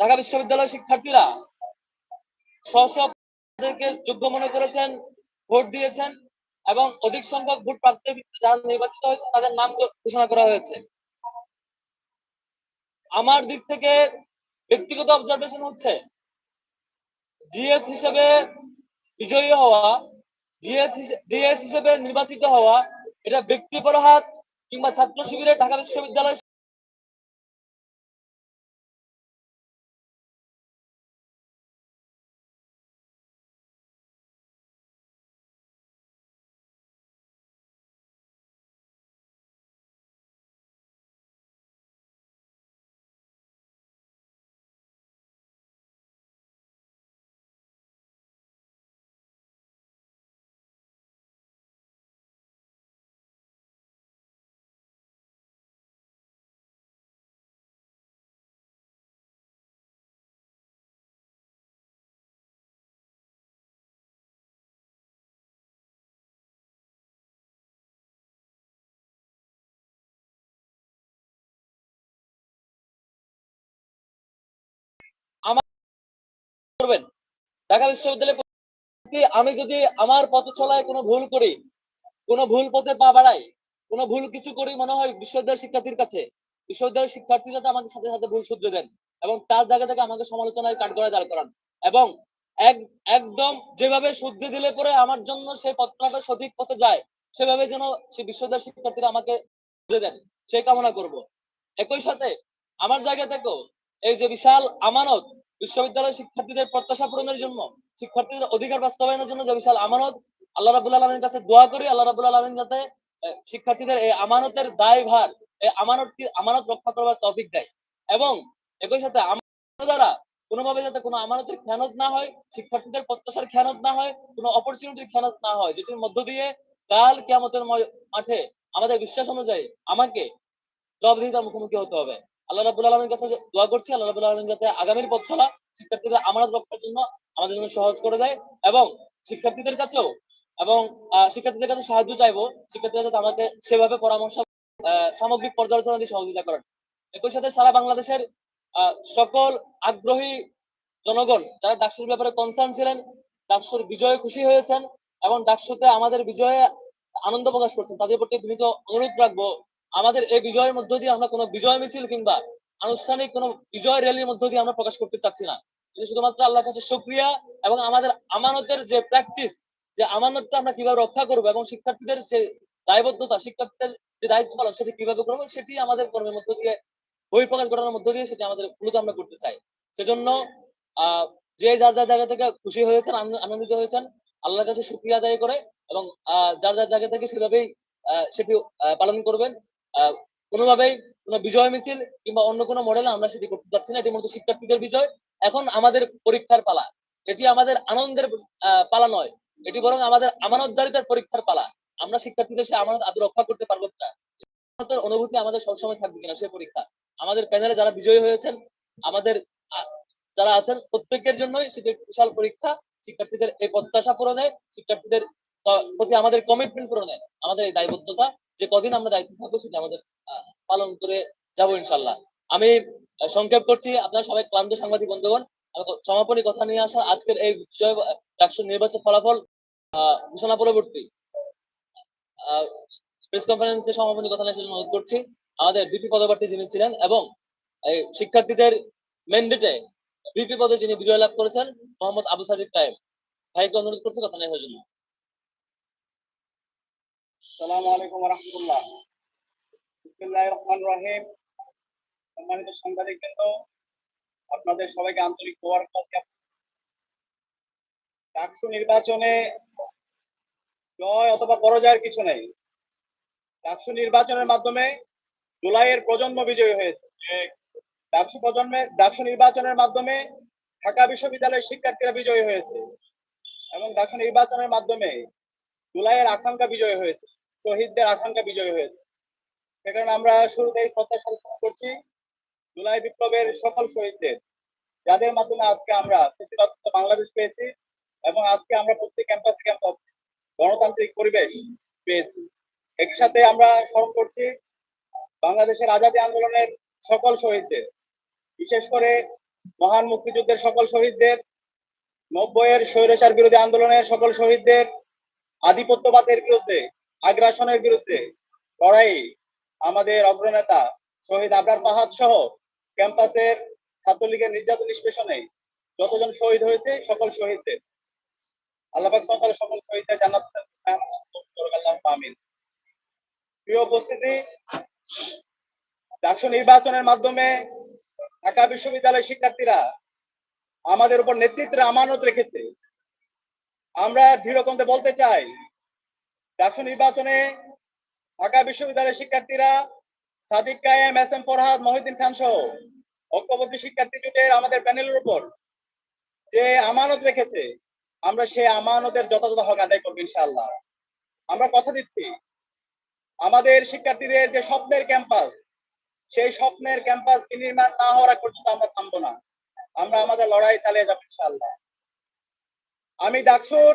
ঢাকা বিশ্ববিদ্যালয়ের শিক্ষার্থীরা স্বসবকে যোগ্য মনে করেছেন, ভোট দিয়েছেন এবং অধিক সংখ্যক ভোট ভিত্তিতে যারা নির্বাচিত হয়েছে তাদের নাম ঘোষণা করা হয়েছে। আমার দিক থেকে ব্যক্তিগত অবজারভেশন হচ্ছে, জিএস হিসেবে বিজয়ী হওয়া, জিএস জিএস হিসেবে নির্বাচিত হওয়া, এটা ব্যক্তি পরহাত কিংবা ছাত্র শিবিরে ঢাকা বিশ্ববিদ্যালয় করবেন। ঢাকা বিশ্ববিদ্যালয়ে আমি যদি আমার পথ চলায় কোনো ভুল করি, কোনো ভুল পথে পা বাড়াই, কোনো ভুল কিছু করি মনে হয় বিশ্ববিদ্যালয় শিক্ষার্থীর কাছে, বিশ্ববিদ্যালয়ের শিক্ষার্থী যাতে আমাদের সাথে সাথে ভুল শুধরে দেন এবং তার জায়গা থেকে আমাকে সমালোচনায় কাঠগড়ায় দাঁড় করান এবং এক, একদম যেভাবে শুদ্ধি দিলে পরে আমার জন্য সেই পথটা সঠিক পথে যায়, সেভাবে যেন সে বিশ্ববিদ্যালয় শিক্ষার্থীরা আমাকে শুধরে দেন, সেই কামনা করব। একই সাথে আমার জায়গা থেকেও এই যে বিশাল আমানত বিশ্ববিদ্যালয় শিক্ষার্থীদের প্রত্যাশা পূরণের জন্য, শিক্ষার্থীদের অধিকার বাস্তবায়নের জন্য যে বিশাল আমানত, আল্লাহ রাবুল আলমীর কাছে দোয়া করি, আল্লাহ রাবুল আলমিন যাতে শিক্ষার্থীদের এই আমানতের দায় ভার এই আমানত আমানত রক্ষা করবার তৌফিক দেয়। এবং একই সাথে দ্বারা কোনোভাবে যাতে কোনো আমানতের খেয়ানত না হয়, শিক্ষার্থীদের প্রত্যাশার খেয়ানত না হয়, কোনো অপরচুনিটির খেয়ানত না হয়, যেটির মধ্য দিয়ে কাল কিয়ামতের ময়- মাঠে আমাদের বিশ্বাস অনুযায়ী আমাকে জবাবদিহিতার মুখোমুখি হতে হবে। আল্লাহ রাবুল আলমীর কাছে দোয়া করছি, আল্লাহ রাবুল আলমিন যাতে আগামীর পথ চলা শিক্ষার্থীদের আমানত রক্ষার জন্য আমাদের জন্য সহজ করে দেয় এবং শিক্ষার্থীদের কাছেও এবং শিক্ষার্থীদের কাছে সাহায্য চাইব, শিক্ষার্থীরা যাতে আমাকে সেভাবে পরামর্শ সামগ্রিক পর্যালোচনা দিয়ে সহযোগিতা করেন। একই সাথে সারা বাংলাদেশের সকল আগ্রহী জনগণ যারা ডাকসুর ব্যাপারে কনসার্ন ছিলেন, ডাকসুর বিজয়ে খুশি হয়েছেন এবং ডাকসুতে আমাদের বিজয়ে আনন্দ প্রকাশ করছেন, তাদের প্রতি বিনীত অনুরোধ রাখব আমাদের এই বিজয়ের মধ্য দিয়ে আমরা কোনো বিজয় মিছিল কিংবা আনুষ্ঠানিক কোনো বিজয় র্যালির মধ্য দিয়ে আমরা প্রকাশ করতে চাচ্ছি না। কিন্তু শুধুমাত্র আল্লাহর কাছে শুক্রিয়া এবং আমাদের আমানতের যে প্র্যাকটিস যে আমানতটা আমরা কীভাবে রক্ষা করব এবং শিক্ষার্থীদের যে দায়বদ্ধতা শিক্ষার্থীদের যে দায়িত্ব পালন সেটি কীভাবে করব সেটি আমাদের কর্মের মধ্য দিয়ে বই প্রকাশ ঘটানোর মধ্য দিয়ে সেটি আমাদের মূলত আমরা করতে চাই। সেজন্য আহ যে যার যার জায়গা থেকে খুশি হয়েছেন আনন্দিত হয়েছেন আল্লাহর কাছে শুক্রিয়া আদায় করে এবং আহ, যার যার জায়গা থেকে সেভাবেই সেটি পালন করবেন। কোনোভাবেই কোনো বিজয় মিছিল কিংবা অন্য কোনো মডেলে আমরা সেটি করতে চাচ্ছি না। এটি মূলত শিক্ষার্থীদের বিজয়। এখন আমাদের পরীক্ষার পালা। এটি আমাদের আনন্দের পালা নয়। এটি বরং আমাদের আমানতদারিতার পরীক্ষার পালা। আমরা শিক্ষার্থীদের সে আমানত আদৌ রক্ষা করতে পারব না অনুভূতি আমাদের সবসময় থাকবে কিনা সে পরীক্ষা। আমাদের প্যানেলে যারা বিজয়ী হয়েছেন, আমাদের যারা আছেন, প্রত্যেকের জন্যই সেটি বিশাল পরীক্ষা। শিক্ষার্থীদের এই প্রত্যাশা পূরণে, শিক্ষার্থীদের প্রতি আমাদের কমিটমেন্ট পূরণে আমাদের এই দায়বদ্ধতা। যে কদিন আমরা দায়িত্ব থাকব সেটা আমাদের পালন করে যাব ইনশাল্লাহ। আমি সংক্ষেপ করছি, আপনারা সবাই ক্লান্ত সাংবাদিক বন্ধুগণ সমাপনী কথা নিয়ে আসা আজকের এই বিজয় নির্বাচন ফলাফল ঘোষণা পরবর্তী। প্রেস কনফারেন্সে সমাপনী কথা নিয়ে অনুরোধ করছি। আমাদের বিপি পদপ্রার্থী যিনি ছিলেন এবং, এই শিক্ষার্থীদের ম্যান্ডেটে বিপি পদে যিনি বিজয় লাভ করেছেন, মোহাম্মদ আবু সাদিক টাইম ভাইকে অনুরোধ করছি কথা নেওয়ার জন্য। সালামু আলাইকুম রহমতুল্লাহ রহমানির রহিম। সম্মানিত সাংবাদিকবৃন্দ, আপনাদের সবাইকে আন্তরিক ডাকসু নির্বাচনে জয় অথবা পরাজয়ের কিছু নেই। ডাকসু নির্বাচনের মাধ্যমে জুলাইয়ের প্রজন্ম বিজয়ী হয়েছে। ডাকসু প্রজন্মের ডাকসু নির্বাচনের মাধ্যমে ঢাকা বিশ্ববিদ্যালয়ের শিক্ষার্থীরা বিজয়ী হয়েছে। এবং ডাকসু নির্বাচনের মাধ্যমে জুলাইয়ের আকাঙ্ক্ষা বিজয় হয়েছে। শহীদদের আকাঙ্ক্ষা বিজয় হয়েছে। সে কারণে আমরা শুরুতেই শ্রদ্ধার করছি জুলাই বিপ্লবের সকল শহীদদের, যাদের মাধ্যমে আজকে আমরা বাংলাদেশ পেয়েছি এবং আজকে আমরা প্রত্যেক ক্যাম্পাসে ক্যাম্পাস গণতান্ত্রিক পরিবেশ পেয়েছি। একই সাথে আমরা স্মরণ করছি বাংলাদেশের আজাদী আন্দোলনের সকল শহীদদের, বিশেষ করে মহান মুক্তিযুদ্ধের সকল শহীদদের, নব্বইয়ের স্বৈরাচার বিরোধী আন্দোলনের সকল শহীদদের, আধিপত্যবাদের বিরুদ্ধে আগ্রাসনের বিরুদ্ধে লড়াই আমাদের অগ্রনেতা শহীদ আবরার পাহাদ সহ ক্যাম্পাসের ছাত্রলীগের নির্যাতন নিষ্পেষণে যতজন শহীদ হয়েছে সকল শহীদদের। আল্লাহ সরকারের সকল শহীদদের জান্নাত আমিন। প্রিয় উপস্থিতি, ডাকসু নির্বাচনের মাধ্যমে ঢাকা বিশ্ববিদ্যালয়ের শিক্ষার্থীরা আমাদের উপর নেতৃত্বের আমানত রেখেছে। আমরা দৃঢ়কণ্ঠে বলতে চাই ডাকসু নির্বাচনে ঢাকা বিশ্ববিদ্যালয়ের শিক্ষার্থীরা সাদিক কায়েম, এস এম ফরহাদ, মহিউদ্দিন খান সহ ঐক্যবদ্ধ শিক্ষার্থী জোটের আমাদের প্যানেলের উপর যে আমানত রেখেছে, আমরা সেই আমানতের যথাযথ হক আদায় করব ইনশাআল্লাহ। আমরা কথা দিচ্ছি, আমাদের শিক্ষার্থীদের যে স্বপ্নের ক্যাম্পাস, সেই স্বপ্নের ক্যাম্পাস বিনির্মাণ না হওয়ার পর্যন্ত আমরা থামবো না। আমরা আমাদের লড়াই চালিয়ে যাব ইনশাআল্লাহ। আমি ডাকসুর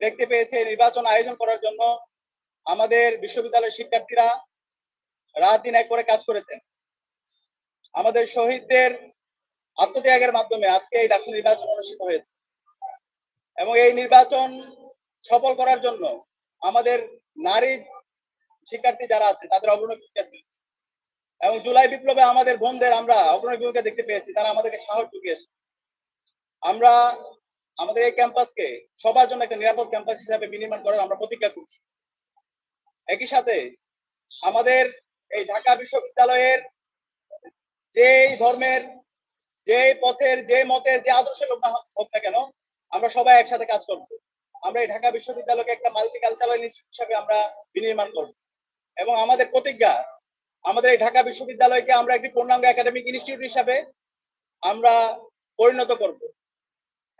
দেখতে পেয়েছি নির্বাচন আয়োজন করার জন্য আমাদের বিশ্ববিদ্যালয়ের শিক্ষার্থীরা রাত দিন এক করে কাজ করেছেন। আমাদের শহীদদের আত্মত্যাগের মাধ্যমে আজকে এই ডাকসু নির্বাচন অনুষ্ঠিত হয়েছে। এবং এই নির্বাচন সফল করার জন্য আমাদের নারী শিক্ষার্থী যারা আছে, তাদের অগ্রণী ভূমিকা ছিল এবং জুলাই বিপ্লবে আমাদের বোনদের আমরা অগ্রণী ভূমিকা দেখতে পেয়েছি, তারা আমাদেরকে সাহস জুগিয়েছে। আমরা আমাদের এই ক্যাম্পাসকে সবার জন্য একটা নিরাপদ ক্যাম্পাস হিসাবে বিনির্মাণ করার আমরা প্রতিজ্ঞা করছি। একই সাথে আমাদের এই ঢাকা বিশ্ববিদ্যালয়ের যে ধর্মের যে পথের যে মতের, যে আদর্শের লোক না হোক না কেন, আমরা সবাই একসাথে কাজ করব। আমরা এই ঢাকা বিশ্ববিদ্যালয়কে একটা মাল্টি কালচারাল ইনস্টিটিউট হিসাবে আমরা বিনির্মাণ করব। এবং আমাদের প্রতিজ্ঞা, আমাদের এই ঢাকা বিশ্ববিদ্যালয়কে আমরা একটি পূর্ণাঙ্গ একাডেমিক ইনস্টিটিউট হিসাবে আমরা পরিণত করব।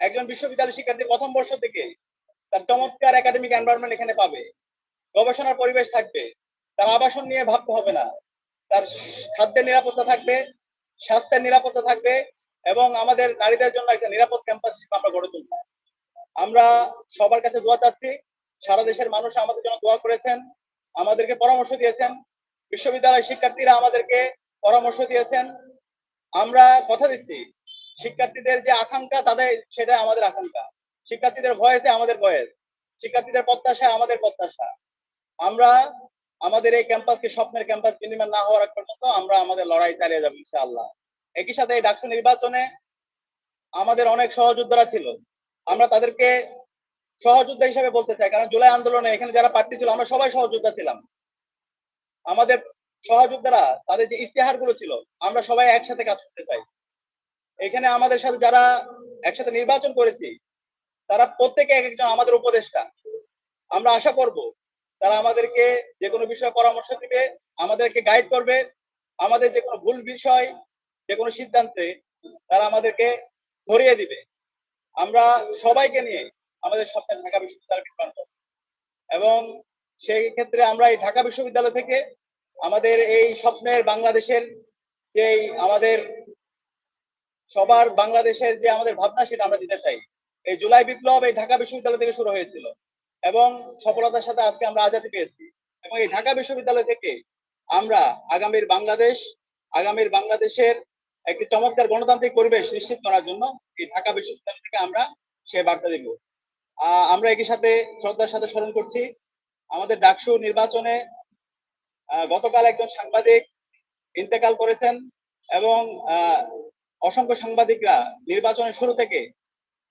একজন বিশ্ববিদ্যালয় শিক্ষার্থী প্রথম বর্ষ থেকে তার চমৎকার একাডেমিক এনভায়রনমেন্ট এখানে পাবে। গবেষণার পরিবেশ থাকবে। তার আবাসন নিয়ে ভাবতে হবে না। তার খাদ্যের নিরাপত্তা থাকবে, স্বাস্থ্যের নিরাপত্তা থাকবে এবং আমাদের নারীদের জন্য একটা নিরাপদ ক্যাম্পাস আমরা গড়ে তুলব। আমরা সবার কাছে দোয়া চাচ্ছি, সারা দেশের মানুষ আমাদের জন্য দোয়া করেছেন, আমাদেরকে পরামর্শ দিয়েছেন বিশ্ববিদ্যালয় শিক্ষার্থীরা আমাদেরকে পরামর্শ দিয়েছেন। আমরা কথা দিচ্ছি শিক্ষার্থীদের যে আকাঙ্ক্ষা, তাদের সেটা আমাদের আকাঙ্ক্ষা। শিক্ষার্থীদের ভয়েসে আমাদের ভয়েস শিক্ষার্থীদের প্রত্যাশা আমাদের প্রত্যাশা। আমরা আমাদের এই ক্যাম্পাসকে স্বপ্নের ক্যাম্পাস বিনিময় না হওয়ার পর্যন্ত আমরা আমাদের লড়াই চালিয়ে যাব, ইনশাআল্লাহ। একই সাথে এই ডাকসু নির্বাচনে আমাদের অনেক সহযোদ্ধারা ছিল। আমরা তাদেরকে সহযোদ্ধা হিসেবে বলতে চাই, কারণ জুলাই আন্দোলনে এখানে যারা প্রার্থী ছিল, আমরা সবাই সহযোদ্ধা ছিলাম। আমাদের সহযোদ্ধারা, তাদের যে ইস্তেহারগুলো ছিল, আমরা সবাই একসাথে কাজ করতে চাই। এখানে আমাদের সাথে যারা একসাথে নির্বাচন করেছি, তারা প্রত্যেকে এক একজন আমাদের উপদেষ্টা। আমরা আশা করব তারা আমাদেরকে যে কোনো বিষয়ে পরামর্শ দিবে, আমাদেরকে গাইড করবে। আমাদের যে কোনো ভুল বিষয় যে কোনো সিদ্ধান্তে তারা আমাদেরকে ধরিয়ে দিবে। আমরা সবাইকে নিয়ে আমাদের স্বপ্নের ঢাকা বিশ্ববিদ্যালয় নির্মাণ করব। এবং সেই ক্ষেত্রে আমরা এই ঢাকা বিশ্ববিদ্যালয় থেকে আমাদের এই স্বপ্নের বাংলাদেশের যে আমাদের সবার বাংলাদেশের যে আমাদের ভাবনা সেটা আমরা দিতে চাই। এই জুলাই বিপ্লব এই ঢাকা বিশ্ববিদ্যালয় থেকে শুরু হয়েছিল এবং সফলতার সাথে আজকে আমরা আজাদি পেয়েছি। এবং এই ঢাকা বিশ্ববিদ্যালয় থেকে আমরা আগামীর বাংলাদেশ, আগামীর বাংলাদেশের একটি চমৎকার গণতান্ত্রিক পরিবেশ নিশ্চিত করার জন্য এই ঢাকা বিশ্ববিদ্যালয় থেকে আমরা সে বার্তা দিব। আমরা একই সাথে শ্রদ্ধার সাথে স্মরণ করছি, আমাদের ডাকসু নির্বাচনে গতকাল একজন সাংবাদিক ইন্তেকাল করেছেন এবং অসংখ্য সাংবাদিকরা নির্বাচনের শুরু থেকে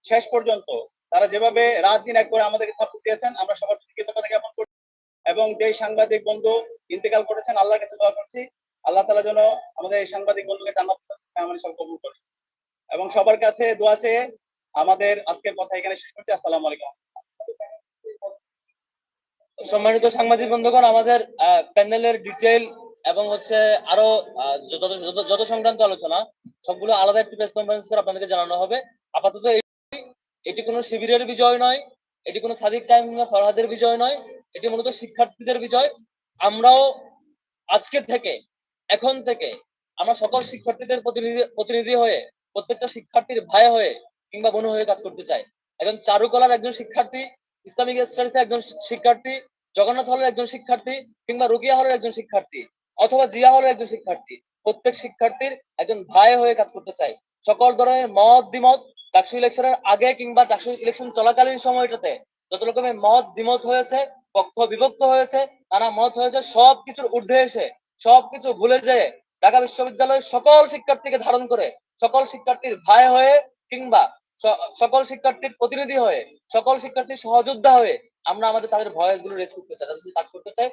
শেষ পর্যন্ত তারা যেভাবে রাত দিন এক করে আমাদেরকে সাপোর্ট দিয়েছেন, আমরা সবার কৃতজ্ঞতা জ্ঞাপন করছি এবং যে সাংবাদিক বন্ধু ইন্তেকাল করেছেন, আল্লাহর কাছে দোয়া করছি। আল্লাহ তালা যেন আমাদের এই সাংবাদিক বন্ধুকে জান্নাত আমাদের সব কবুল করে। এবং সবার কাছে দোয়া চেয়ে আমাদের আজকের কথা এখানে শেষ করছি। আসসালামু আলাইকুম। সম্মানিত সাংবাদিক বন্ধুগণ, আমাদের প্যানেলের ডিটেল এবং হচ্ছে আরও যত, যত- সংক্রান্ত আলোচনা, সবগুলো আলাদা একটি প্রেস কনফারেন্স করে আপনাদেরকে জানানো হবে। আপাতত এটি- কোনো শিবিরের বিজয় নয়, এটি কোনো সাদিক টাইম ফরহাদের বিজয় নয়, এটি মূলত শিক্ষার্থীদের বিজয়। আমরাও আজকে থেকে, এখন থেকে আমরা সকল শিক্ষার্থীদের প্রতিনিধি প্রতিনিধি হয়ে, প্রত্যেকটা শিক্ষার্থীর ভাই হয়ে কিংবা বোন হয়ে কাজ করতে চাই। একজন চারুকলার একজন শিক্ষার্থী, ইসলামিক স্টাডিজের একজন শিক্ষার্থী, জগন্নাথ হলের একজন শিক্ষার্থী কিংবা রুকিয়া হলের একজন শিক্ষার্থী। অথবা জিয়া হলের একজন শিক্ষার্থী। প্রত্যেক শিক্ষার্থীর একজন ভাই হয়ে কাজ করতে চাই সকল ধরনের মত দ্বিমত, ডাকসু ইলেকশনের আগে কিংবা ডাকসু ইলেকশন চলাকালীন সময়টাতে যত রকমের মত দ্বিমত হয়েছে, পক্ষ বিভক্ত হয়েছে, নানা মত হয়েছে সব কিছুর ঊর্ধ্বে এসে, সবকিছু ভুলে যেয়ে ঢাকা বিশ্ববিদ্যালয়ের সকল শিক্ষার্থীকে ধারণ করে, সকল শিক্ষার্থীর ভাই হয়ে কিংবা সকল শিক্ষার্থীর প্রতিনিধি হয়ে, সকল শিক্ষার্থীর সহযোদ্ধা হয়ে আমরা আমাদের তাদের ভয়েসগুলো রেজ করতে চাই কাজ করতে চাই।